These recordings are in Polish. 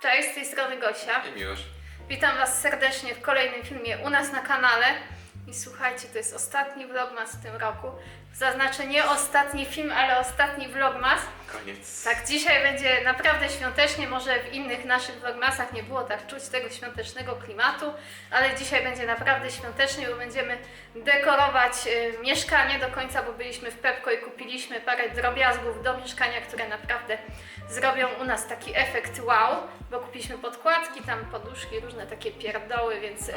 Cześć, z tej strony Gosia. I miłość. Witam Was serdecznie w kolejnym filmie u nas na kanale. I słuchajcie, to jest ostatni vlogmas w tym roku. Zaznaczę nie ostatni film, ale ostatni vlogmas. Koniec. Tak, dzisiaj będzie naprawdę świątecznie. Może w innych naszych vlogmasach nie było tak czuć tego świątecznego klimatu, ale dzisiaj będzie naprawdę świątecznie, bo będziemy dekorować y, mieszkanie do końca, bo byliśmy w Pepko i kupiliśmy parę drobiazgów do mieszkania, które naprawdę zrobią u nas taki efekt wow, bo kupiliśmy podkładki, tam poduszki, różne takie pierdoły, więc y,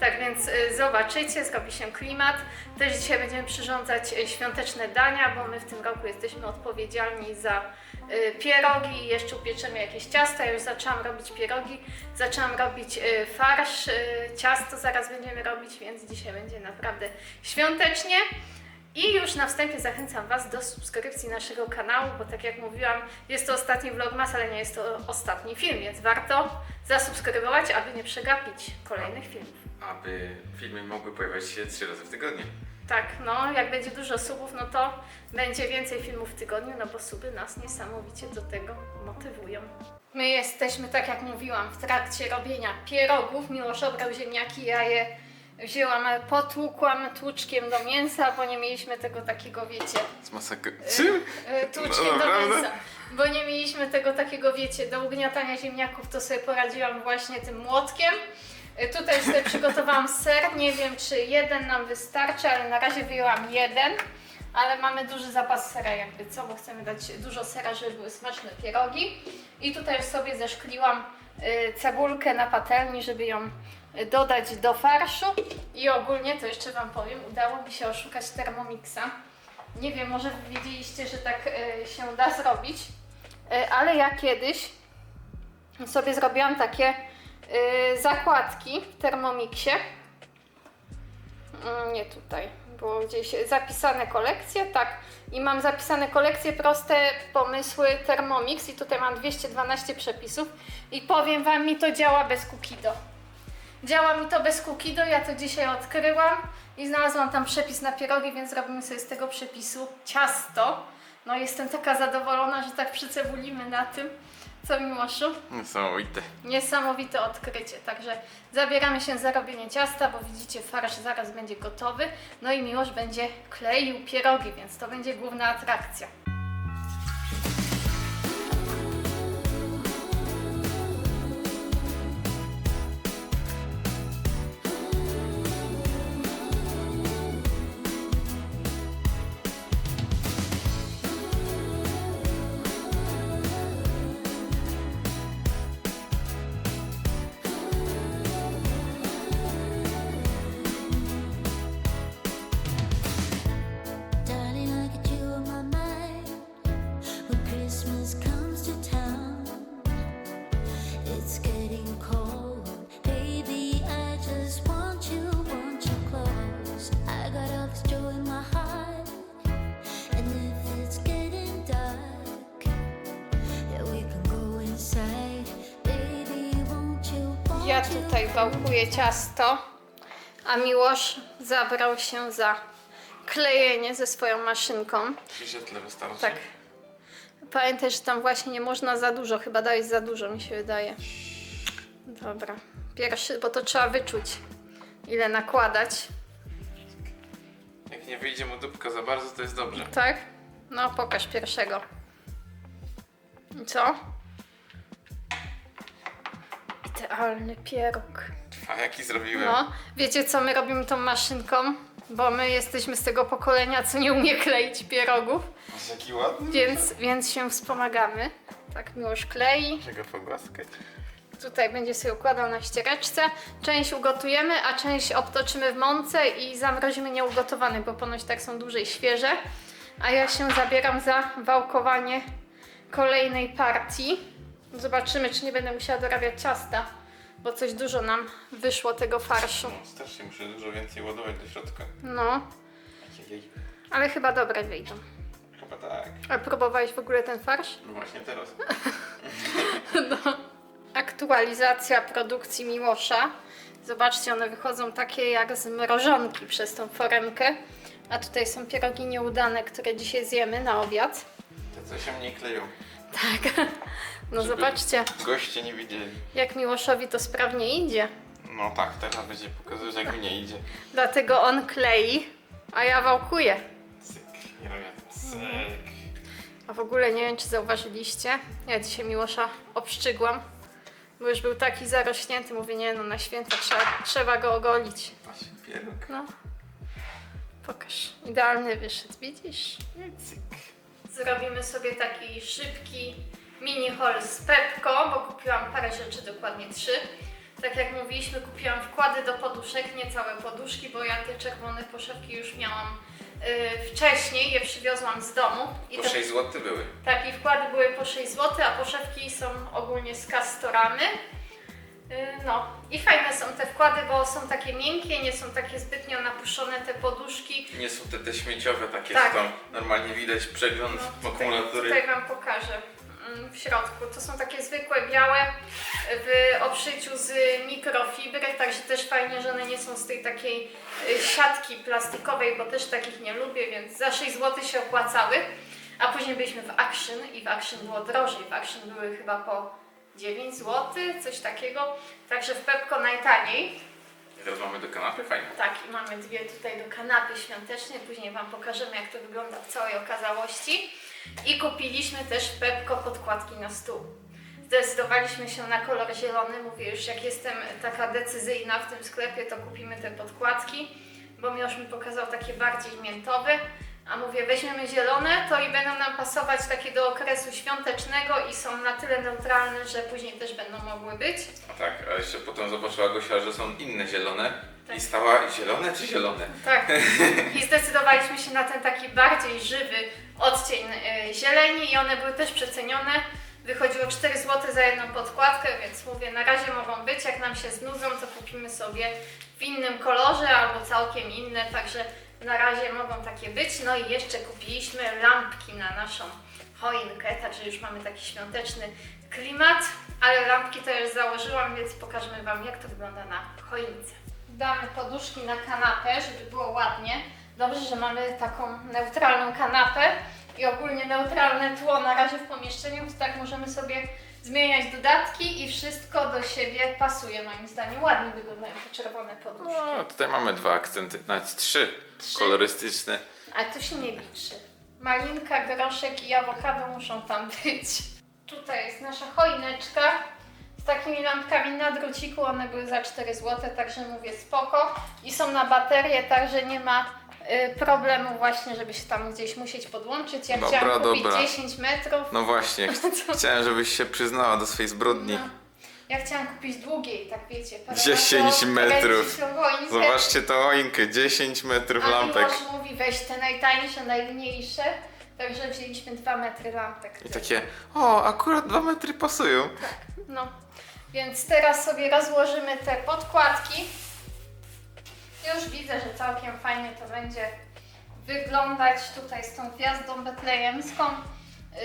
tak więc y, zobaczycie, zrobi się klimat. Też dzisiaj będziemy przyrządzać y, świąteczne dania, bo my w tym roku jesteśmy odpowiedzialni za y, pierogi i jeszcze upieczemy jakieś ciasta. Ja już zaczęłam robić pierogi, zaczęłam robić y, farsz, y, ciasto zaraz będziemy robić, więc dzisiaj będzie naprawdę świątecznie. I już na wstępie zachęcam Was do subskrypcji naszego kanału, bo tak jak mówiłam, jest to ostatni vlogmas, ale nie jest to ostatni film, więc warto zasubskrybować, aby nie przegapić kolejnych filmów. Aby filmy mogły pojawiać się trzy razy w tygodniu. Tak, no jak będzie dużo subów, no to będzie więcej filmów w tygodniu, no bo suby nas niesamowicie do tego motywują. My jesteśmy, tak jak mówiłam, w trakcie robienia pierogów. Miłosz obrał ziemniaki, ja je wzięłam, potłukłam tłuczkiem do mięsa, bo nie mieliśmy tego takiego, wiecie, Z masakry. Czym? e, tłuczkiem do naprawdę? mięsa. Bo nie mieliśmy tego takiego, wiecie, do ugniatania ziemniaków, to sobie poradziłam właśnie tym młotkiem. E, Tutaj sobie przygotowałam ser, nie wiem czy jeden nam wystarczy, ale na razie wyjęłam jeden. Ale mamy duży zapas sera jakby co, bo chcemy dać dużo sera, żeby były smaczne pierogi. I tutaj już sobie zeszkliłam e, cebulkę na patelni, żeby ją e, dodać do farszu. I ogólnie, to jeszcze Wam powiem, udało mi się oszukać Thermomixa. Nie wiem, może wiedzieliście, że tak się da zrobić, ale ja kiedyś sobie zrobiłam takie e, zakładki w Thermomixie. Mm, Nie tutaj, było gdzieś zapisane kolekcje, tak. I mam zapisane kolekcje, proste pomysły Thermomix i tutaj mam 212 przepisów i powiem Wam, mi to działa bez Kukido. Działa mi to bez Kukido, ja to dzisiaj odkryłam i znalazłam tam przepis na pierogi, więc robimy sobie z tego przepisu ciasto. No jestem taka zadowolona, że tak przycebulimy na tym, co Miłoszu. Niesamowite. Niesamowite odkrycie, także zabieramy się za robienie ciasta, bo widzicie farsz zaraz będzie gotowy, no i Miłosz będzie kleił pierogi, więc to będzie główna atrakcja. Tutaj wałkuję ciasto, a Miłosz zabrał się za klejenie ze swoją maszynką. Tyle wystarczy? Tak. Pamiętaj, że tam właśnie nie można za dużo, chyba dałeś za dużo, mi się wydaje. Dobra. Pierwszy, bo to trzeba wyczuć, ile nakładać. Jak nie wyjdzie mu dupka za bardzo, to jest dobrze. Tak? No, pokaż pierwszego. I co? Idealny pieróg. A jaki zrobiłem? No, wiecie co my robimy tą maszynką? Bo my jesteśmy z tego pokolenia, co nie umie kleić pierogów, Masz jaki ładny? więc, więc się wspomagamy. Tak, Miłosz klei. Czego pogłaskać? Tutaj będzie sobie układał na ściereczce. Część ugotujemy, a część obtoczymy w mące i zamrozimy nieugotowane, bo ponoć tak są dłużej świeże. A ja się zabieram za wałkowanie kolejnej partii. Zobaczymy, czy nie będę musiała dorabiać ciasta, bo coś dużo nam wyszło tego farszu. No, strasznie muszę dużo więcej ładować do środka. No, ale chyba dobre wyjdą. Chyba tak. A próbowałeś w ogóle ten farsz? No właśnie teraz. aktualizacja produkcji Miłosza. Zobaczcie, one wychodzą takie jak z mrożonki przez tą foremkę. A tutaj są pierogi nieudane, które dzisiaj zjemy na obiad. Te co się mniej kleją. Tak. No Żeby- zobaczcie, Goście nie widzieli. jak Miłoszowi to sprawnie idzie. No tak, teraz będzie pokazywać jak mi nie idzie. Dlatego on klei, a ja wałkuję. Cyk, i robię cyk. A w ogóle nie wiem, czy zauważyliście, ja dzisiaj Miłosza obszczygłam, bo już był taki zarośnięty. Mówię, nie no, na święta trzeba, trzeba go ogolić. Właśnie pieróg. No, pokaż. Idealny wyszedł, widzisz? Cyk. Zrobimy sobie taki szybki mini haul z Pepko, bo kupiłam parę rzeczy, dokładnie trzy. Tak jak mówiliśmy, kupiłam wkłady do poduszek, nie całe poduszki, bo ja te czerwone poszewki już miałam y, wcześniej, je przywiozłam z domu. I Po te 6 zł były. Tak, i wkłady były po 6 zł, a poszewki są ogólnie z Castoramy. Yy, No i fajne są te wkłady, bo są takie miękkie, nie są takie zbytnio napuszczone te poduszki. Nie są te, te śmieciowe takie, Tak. tam normalnie widać przegląd No, tutaj, akumulatury. tutaj Wam pokażę w środku. To są takie zwykłe białe w obszyciu z mikrofibry, także też fajnie, że one nie są z tej takiej y, siatki plastikowej, bo też takich nie lubię, więc za 6 zł się opłacały. A później byliśmy w Action i w Action było drożej. W Action były chyba po 9 zł, coś takiego. Także w Pepko najtaniej. Teraz mamy do kanapy, fajnie. Tak, i mamy dwie tutaj do kanapy świątecznej. Później Wam pokażemy, jak to wygląda w całej okazałości. I kupiliśmy też Pepko podkładki na stół. Zdecydowaliśmy się na kolor zielony. Mówię już, jak jestem taka decyzyjna w tym sklepie, to kupimy te podkładki, bo Miłosz mi pokazał takie bardziej miętowe. A mówię, weźmiemy zielone, to i będą nam pasować takie do okresu świątecznego i są na tyle neutralne, że później też będą mogły być. A tak, a jeszcze potem zobaczyła Gosia, że są inne zielone. Tak. I stała zielone czy zielone? Tak. I zdecydowaliśmy się na ten taki bardziej żywy odcień y, zieleni i one były też przecenione. Wychodziło 4 zł za jedną podkładkę, więc mówię, na razie mogą być. Jak nam się znudzą, to kupimy sobie w innym kolorze albo całkiem inne, także na razie mogą takie być. No i jeszcze kupiliśmy lampki na naszą choinkę, także już mamy taki świąteczny klimat, ale lampki to już założyłam, więc pokażemy Wam, jak to wygląda na choince. Damy poduszki na kanapę, żeby było ładnie. Dobrze, że mamy taką neutralną kanapę i ogólnie neutralne tło na razie w pomieszczeniu, to tak możemy sobie zmieniać dodatki i wszystko do siebie pasuje moim zdaniem. Ładnie wyglądają te czerwone poduszki. No, tutaj mamy dwa akcenty, nawet trzy, Trzy? kolorystyczne. Ale to się nie liczy. Malinka, groszek i awokado muszą tam być. Tutaj jest nasza choineczka z takimi lampkami na druciku. One były za 4 zł, także mówię spoko. I są na baterię, także nie ma y, problemu właśnie, żeby się tam gdzieś musieć podłączyć. Ja Dobra, chciałam kupić dobra. 10 metrów. No właśnie, ch- chciałem, żebyś się przyznała do swojej zbrodni. No. Ja chciałam kupić długiej, tak wiecie. parę 10 razy metrów. Zobaczcie tą choinkę, 10 metrów A lampek. Miłosz mówi weź te najtańsze, najmniejsze. Także wzięliśmy 2 metry lampek. I takie, o, akurat 2 metry pasują. No, więc teraz sobie rozłożymy te podkładki. Już widzę, że całkiem fajnie to będzie wyglądać tutaj z tą gwiazdą betlejemską,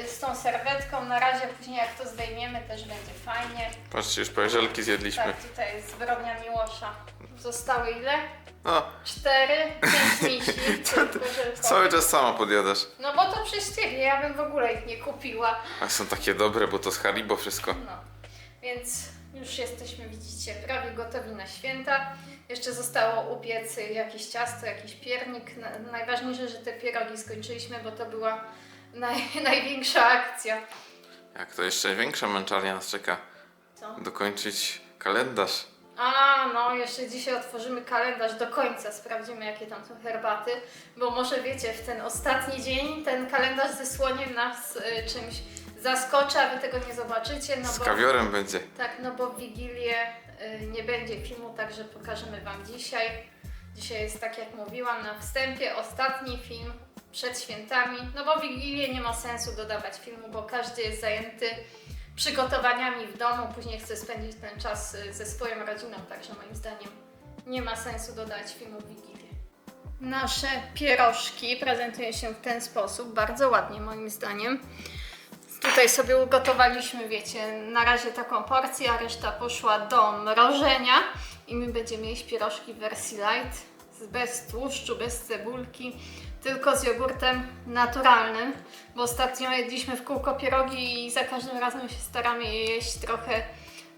y, z tą serwetką. Na razie później jak to zdejmiemy też będzie fajnie. Patrzcie, już prawie żelki zjedliśmy. Tak, tutaj jest zbrodnia Miłosza. Zostały ile? No, Cztery, pięć misi. tylko cały czas sama podjadasz. No bo to przez ciebie, ja bym w ogóle ich nie kupiła. A są takie dobre, bo to z Haribo wszystko. No, więc już jesteśmy, widzicie, prawie gotowi na święta. Jeszcze zostało upiec jakieś ciasto, jakiś piernik. Na- Najważniejsze, że te pierogi skończyliśmy, bo to była naj, największa akcja. Jak to jeszcze większa męczarnia nas czeka. Co? Dokończyć kalendarz. A, no, jeszcze dzisiaj otworzymy kalendarz do końca, sprawdzimy jakie tam są herbaty, bo może wiecie, w ten ostatni dzień ten kalendarz ze słoniem nas y, czymś zaskoczy, a wy tego nie zobaczycie, no Z bo... kawiorem będzie. Tak, no bo w Wigilię y, nie będzie filmu, także pokażemy Wam dzisiaj. Dzisiaj jest, tak jak mówiłam na wstępie, ostatni film przed świętami. No bo w Wigilię nie ma sensu dodawać filmu, bo każdy jest zajęty przygotowaniami w domu, później chce spędzić ten czas y, ze swoją rodziną, także moim zdaniem nie ma sensu dodać filmu w Wigilię. Nasze pierożki prezentują się w ten sposób, bardzo ładnie moim zdaniem. Tutaj sobie ugotowaliśmy, wiecie, na razie taką porcję, a reszta poszła do mrożenia i my będziemy jeść pierożki w wersji light bez tłuszczu, bez cebulki, tylko z jogurtem naturalnym, bo ostatnio jedliśmy w kółko pierogi i za każdym razem się staramy je jeść trochę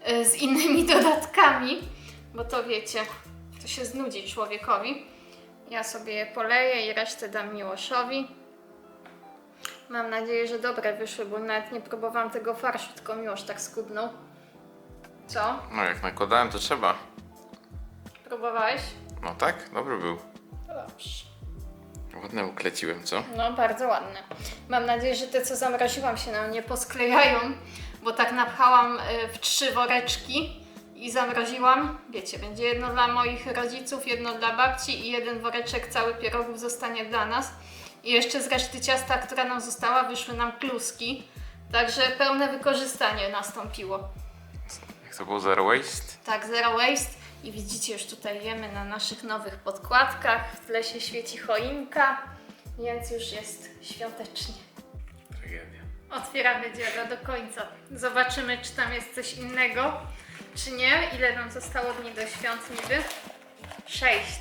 e, z innymi dodatkami, bo to wiecie, to się znudzi człowiekowi. Ja sobie je poleję i resztę dam Miłoszowi. Mam nadzieję, że dobre wyszły, bo nawet nie próbowałam tego farszu, tylko Miłosz tak skubnął. Co? No jak nakładałem to trzeba. Próbowałeś? No tak, dobry był. Dobrze. Ładne ukleciłem, co? No, bardzo ładne. Mam nadzieję, że te, co zamroziłam, się nam nie posklejają, bo tak napchałam y, w trzy woreczki i zamroziłam. Wiecie, będzie jedno dla moich rodziców, jedno dla babci i jeden woreczek cały pierogów zostanie dla nas. I jeszcze z reszty ciasta, która nam została, wyszły nam kluski. Także pełne wykorzystanie nastąpiło. Jak to było zero waste? Tak, zero waste. I widzicie, już tutaj jemy na naszych nowych podkładkach. W tle się świeci choinka, więc już jest świątecznie. Tragedia. Otwieramy dzieło do końca. Zobaczymy, czy tam jest coś innego, czy nie. Ile nam zostało dni do świąt niby? Sześć.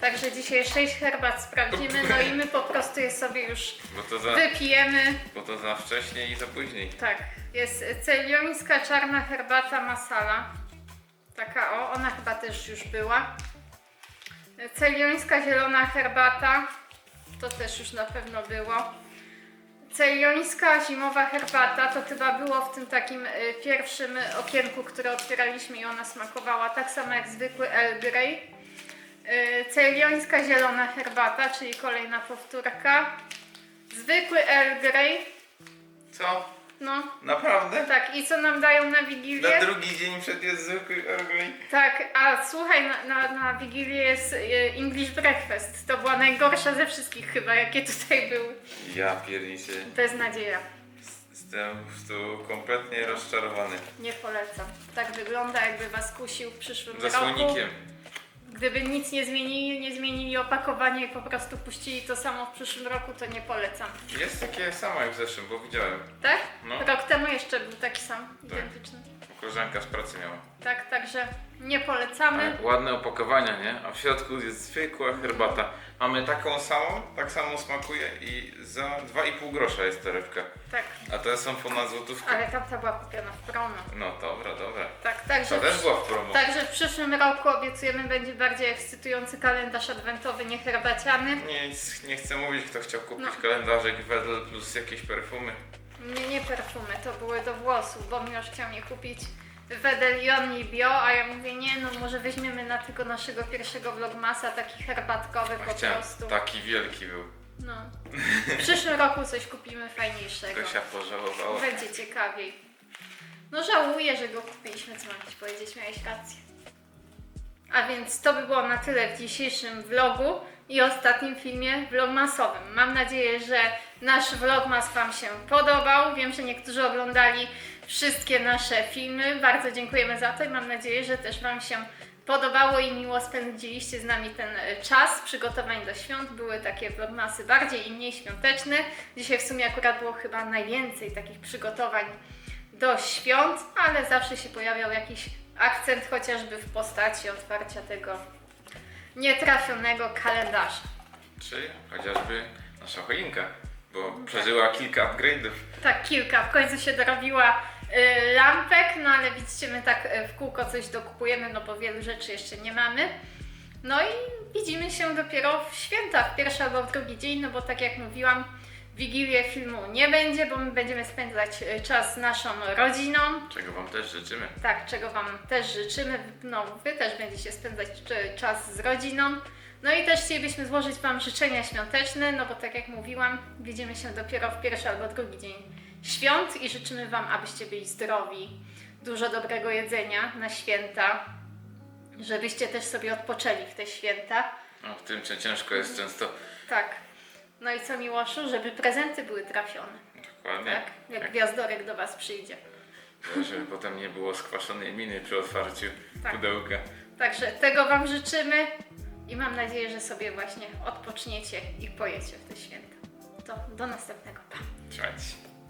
Także dzisiaj sześć herbat sprawdzimy, no i my po prostu je sobie już za, wypijemy. bo to za wcześnie i za później. Tak, jest celiońska czarna herbata masala. Taka o, ona chyba też już była. Celiońska zielona herbata. To też już na pewno było. Celiońska zimowa herbata to chyba było w tym takim y, pierwszym okienku, które otwieraliśmy i ona smakowała tak samo jak zwykły Earl Grey. Y, Celiońska zielona herbata, czyli kolejna powtórka. Zwykły Earl Grey. Co? No, Naprawdę? tak, i co nam dają na Wigilię? Na drugi dzień przed jest zwykły Earl Grey. Tak, a słuchaj, na, na, na Wigilię jest e, English Breakfast. To była najgorsza ze wszystkich chyba, jakie tutaj były. Ja pierniczę. Beznadzieja. Jestem po prostu kompletnie rozczarowany. Nie polecam. Tak wygląda, jakby was kusił w przyszłym roku. Zasłonikiem. Gdyby nic nie zmienili, nie zmienili opakowania i po prostu puścili to samo w przyszłym roku, to nie polecam. Jest takie samo jak w zeszłym, bo widziałem. Tak? No. Rok temu jeszcze był taki sam, identyczny. Koleżanka z pracy miała. Tak, także nie polecamy. Ale ładne opakowania, nie? A w środku jest zwykła herbata. Mamy taką samą, tak samo smakuje i za 2,5 grosza jest torebka. Tak, A te są ponad złotówkę. ale tamta była kupiona w promo. No dobra, dobra. Tak, także... Ta też była w promo. Także w przyszłym roku obiecujemy będzie bardziej ekscytujący kalendarz adwentowy, nie herbaciany. Nie, nic nie chcę mówić, kto chciał kupić No. kalendarzek Wedel plus jakieś perfumy. Nie, nie perfumy, to były do włosów, bo mi już chciał mnie kupić Wedelion i Bio, a ja mówię, nie no, może weźmiemy na tego naszego pierwszego vlogmasa taki herbatkowy po chciałem, prostu. taki wielki był. No. W przyszłym roku coś kupimy fajniejszego. Gosia pożałowała. Będzie ciekawiej. No żałuję, że go kupiliśmy, co mam ci powiedzieć, miałeś rację. A więc to by było na tyle w dzisiejszym vlogu i ostatnim filmie vlogmasowym. Mam nadzieję, że nasz vlogmas Wam się podobał. Wiem, że niektórzy oglądali wszystkie nasze filmy. Bardzo dziękujemy za to i mam nadzieję, że też Wam się podobało i miło spędziliście z nami ten e, czas przygotowań do świąt. Były takie vlogmasy bardziej i mniej świąteczne. Dzisiaj w sumie akurat było chyba najwięcej takich przygotowań do świąt, ale zawsze się pojawiał jakiś akcent, chociażby w postaci otwarcia tego nietrafionego kalendarza. Czy chociażby nasza choinka, bo przeżyła kilka upgrade'ów. Tak, kilka. W końcu się dorobiła y, lampek, no ale widzicie, my tak y, w kółko coś dokupujemy, no bo wielu rzeczy jeszcze nie mamy. No i widzimy się dopiero w święta, w pierwszy albo w drugi dzień, no bo tak jak mówiłam, Wigilię filmu nie będzie, bo my będziemy spędzać y, czas z naszą rodziną. Czego Wam też życzymy. Tak, czego Wam też życzymy. No, Wy też będziecie spędzać czy- czas z rodziną. No i też chcielibyśmy złożyć Wam życzenia świąteczne, no bo tak jak mówiłam, widzimy się dopiero w pierwszy albo drugi dzień świąt i życzymy Wam, abyście byli zdrowi, dużo dobrego jedzenia na święta, żebyście też sobie odpoczęli w te święta. No, w tym ciężko jest często. Tak. No i co Miłoszu, żeby prezenty były trafione, Dokładnie. tak? Jak gwiazdorek do Was przyjdzie. Żeby potem nie było skwaszonej miny przy otwarciu Tak. pudełka. Także tego Wam życzymy i mam nadzieję, że sobie właśnie odpoczniecie i pojecie w te święta. To do następnego. Pa! Się.